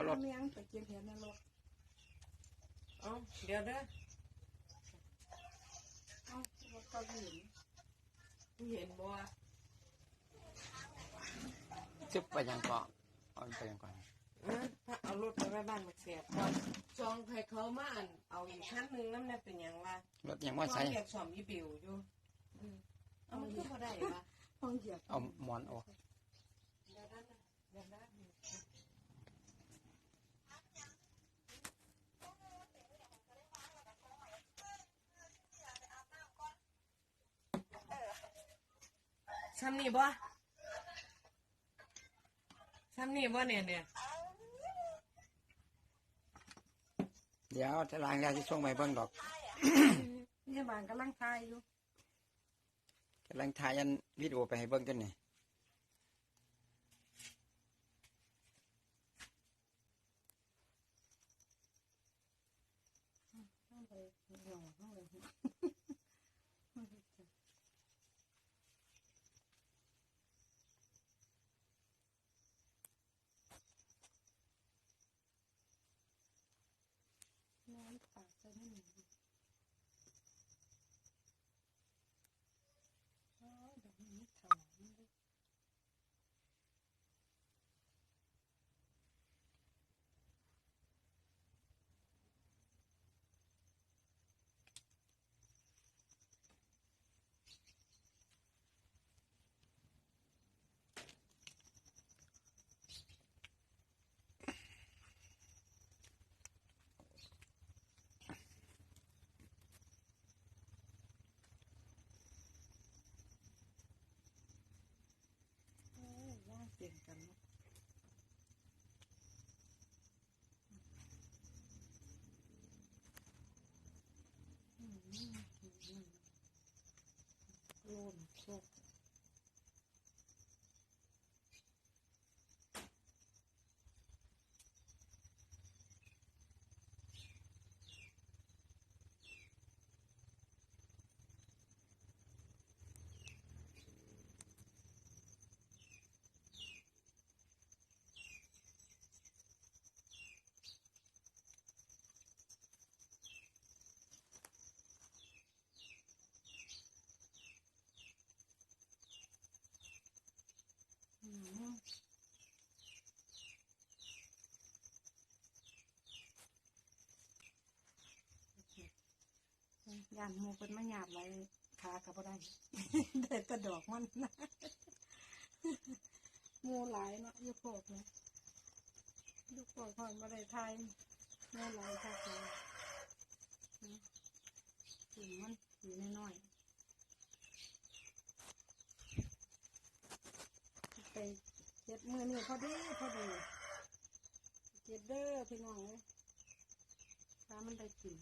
เอารถเมียงไปเก็บเห็ดในรถเอ้าเดี๋ยวเด้อเอ้ารถก็เห็นมึงเห็นบ่วะจึบไปยังเกาะเอาไปยังก่อนเออถ้าเอารถไปไว้บ้านมักเสียบก่อนจองให้เขามาอันเอาอีกคันหนึงนำแน่เป็นหยังวะรถยังว่าใส่เรียกสอมอีบิวอยู่อืมเอามันคือบ่ได้วะห้องเหยียบเอาหมอนออก เดี๋ยวนั้นน่ะเดี๋ยวนั้น ซ้ำนี่บ่ซ้ำนี่บ่เนี่ยเนี่ยเดี๋ยวจะล้างยาที่ช่วงไปเบิ่งดอกเนี่ยบ้านกำลังทายอยู่กำลังถ่ายอันวิดีโอไปให้เบิ่งกันนี่ ห้องไปหน่อห้องเลยน้ำปากจะไม่หนีอ๋อเดี๋ยวนี้ถามเลย โอ้ ว่างเปลี่ยนกันเนาะอืมอืมอืมโล่นโชคอืม ยานหมูเป็นมาหยาบไว้ขากับบ่ได้เด็ดกระดอกมันนะหมูหลายเนาะอยุโกกเนาะอยุโกกก่อนมาได้ทายหมูหลายค่ะคือกินมันอยู่น้อยๆไปเจ็ดมือนี่พอดีพอดีเจ็ดเด้อพี่น้องเลยถ้ามันได้กิน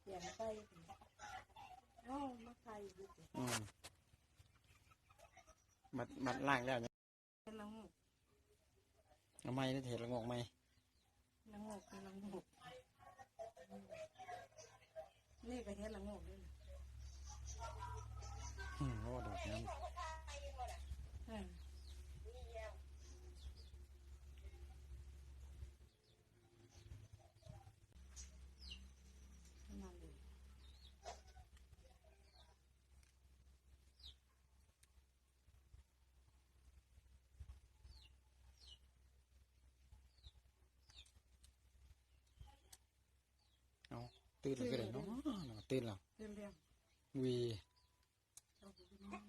เสียงไปเอ้ามาไกลอยู่สิอืมมัดมัดล่างแล้วเนี่ยเป็นละงกเอาไม้นี่เห็นละงอกไหมละงกเป็นละงกนี่ก็เห็นละงกด้วยนะอืมโอ้ดอกนั้น เออนั่นเลย เอาตื่นแล้วก็ได้เนาะตื่นแล้วเรื่องเรื่องวีเอาไปดูนั่น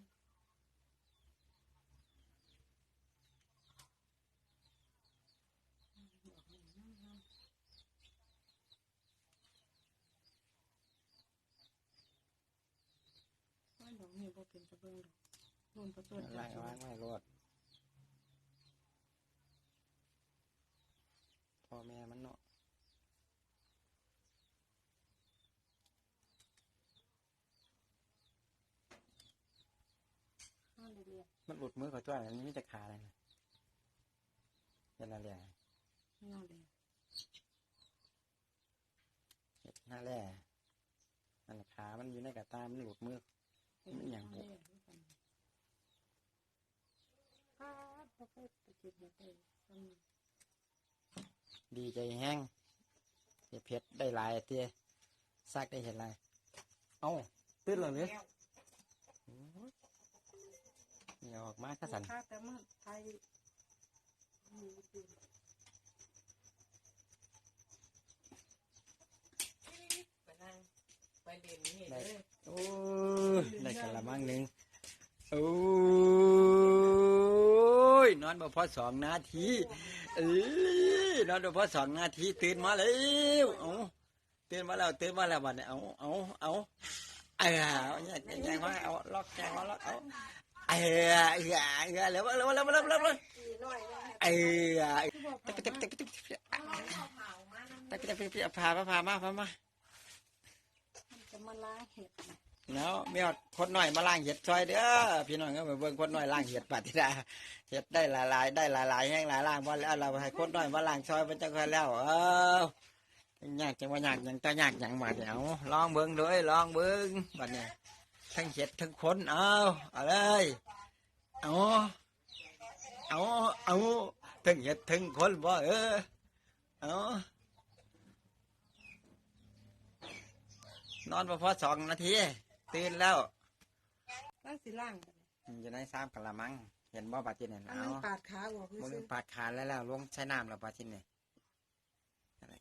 ว่าดอกนี้บ่เป็นตะเบิงดอกนุ่นประตูไล่วางไว้รถพ่อแม่มันเนาะ นั่นเลยเรียก มันหลุดมือเขาตัวอันนี้มีแต่ขาเลยนะเห็นอะไรนั่นเลยหน้าแร่อันนี้ขา มันอยู่ในกระตา มันหลุดมือ มันหยังบ่ป้าดบ่เคยไปเก็บเห็ดเลยอืมดีใจแห้งเก็บเพชรได้หลายเตี้ยซากได้เห็นหลาย เอ้าตื่นแล้วเนี่ย นี่ออกมาข้าสันข้าแต่มันไทยมีอยู่ไปนั่งไปเด่นนี่เลยโอ้ยได้กะละมังหนึ่งโอ้ยนอนบ่พอสองนาทีเอ้ยนอนบ่พอสองนาทีตื่นมาแล้วเอาตื่นมาแล้วตื่นมาแล้วบัดนี้เอาเอาเอาเอาเอาเนี่ยแจ้งว่าเอาล็อกแจ้งว่าล็อกเอา เออเออเออแล้วแล้วแล้วแล้วแล้วแล้วอีน้อยว่าเออที่บอกตะกะตะกะตะกะตะกะเอาเผามาน้ำตะกะตะกะพามาพามาพามามันจะมาล้างเห็ดนะแล้วมีอดคนหน่อยมาล้างเห็ดซอยเด้อพี่น้องก็มาเบิ่งคนหน่อยล้างเห็ดปฏิดาเห็ดได้หลายๆได้หลายๆแห้งหลายล้างพอแล้วเราให้คนหน่อยมาล้างซอยมันจะค่อยแล้วเออยากจังว่ายากหยังตายากหยังมาเดี๋ยวลองเบิ่งด้วยลองเบิ่งบัดเนี้ย ทั้งเห็ดทั้งคนเอาเอาเลยเอาเอาเอาทั้งเห็ดทั้งคนบ่เออเอานอนพอพอสองนาทีตื่นแล้วล้างสิล้างอยู่ในซ้ำกะละมัง เห็นบ่ปลาจินเนี่ยอันเอานั้นปาดขาออกมึงซื้อปาดขาแล้วแล้วลงใช้น้ำแล้วปลาจินเนี่ยอะไร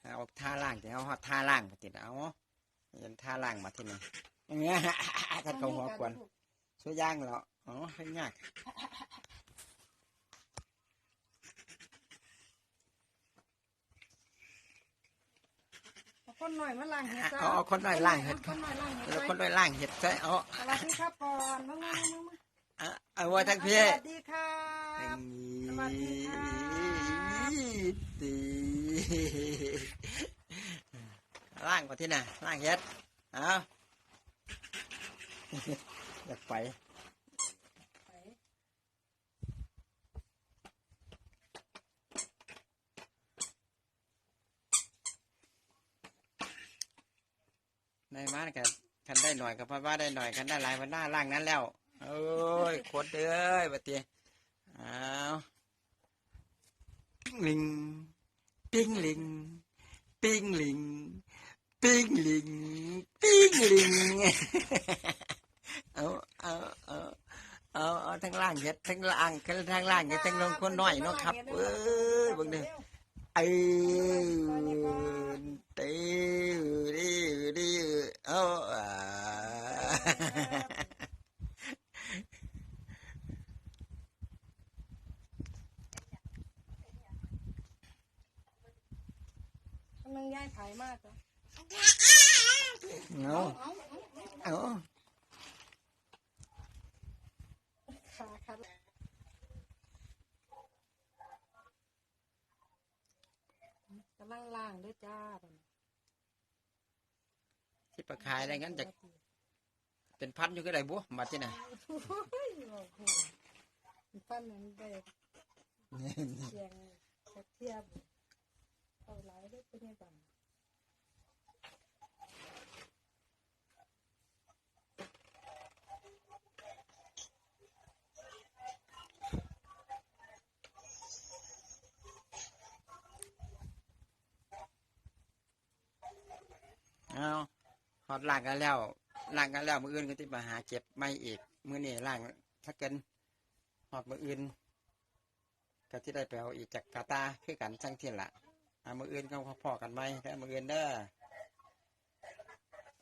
เอาท่าล่างแต่เอาฮอดท่าล่างปลาจินเอา เห็นท่าล่างมาที่นี่เนี่ยกันเขาหัวกวนช่วยย่างแล้วอ๋อให้ยากเอาคนหน่อยมาล้างเห็ดจ้าเอาเอาคนหน่อยล่างเห็ดคนหน่อยล้างเห็ดแล้วไว้คนหน่อยล่างเห็ดใช่เอาสวัสดีครับก่อนมามามามาเอาเอาไว้ทั้งพี่สวัสดีครับสวัสดีครับดี ล่างมาที่น่ะล่างเห็ดเอาอยากไปได้มากันคันได้หน่อยก็เพราะว่าได้หน่อยคันได้หลายวันหน้าล่างนั้นแล้วเอ้ยโคตรเอ้ยบัดเตียเอาปิ้งลิงปิ้งลิงปิ้งลิง ปิ้งลิง ปิ้งลิง เอาเอาเอาเอาเอาทั้งล่างเห็ดทั้งล่างทั้งล่างเห็ดทั้งลงคนน้อยเนาะครับ เอ้ยเบิ่งเด้อเออเต้ดิดิเอาอ่ากำลังย้ายไผ่มากจ้ะเอาเอา เอาเอาเอาขาขากำลังล่างด้วยจ้าที่ประคายอะไรงั้นจะเป็นพันอยู่ก็ได้บัวมาที่ไหนโอ้ยโอ้โหปั้นนั้นได้เสียงกระเทียบเอาหลายด้วยเป็นยังไง เอาหอดล่างกันแล้วล่างกันแล้วมืออื่นก็ที่มาหาเจ็บไม่อีกมือนี่ล่างถ้าเกินหอดมืออื่นก็ที่ได้ไปเอาอีกจากกาตาคือกันช่างเทียนละเอามืออื่นก็พอๆกันไหมแล้วมืออื่นเด้อ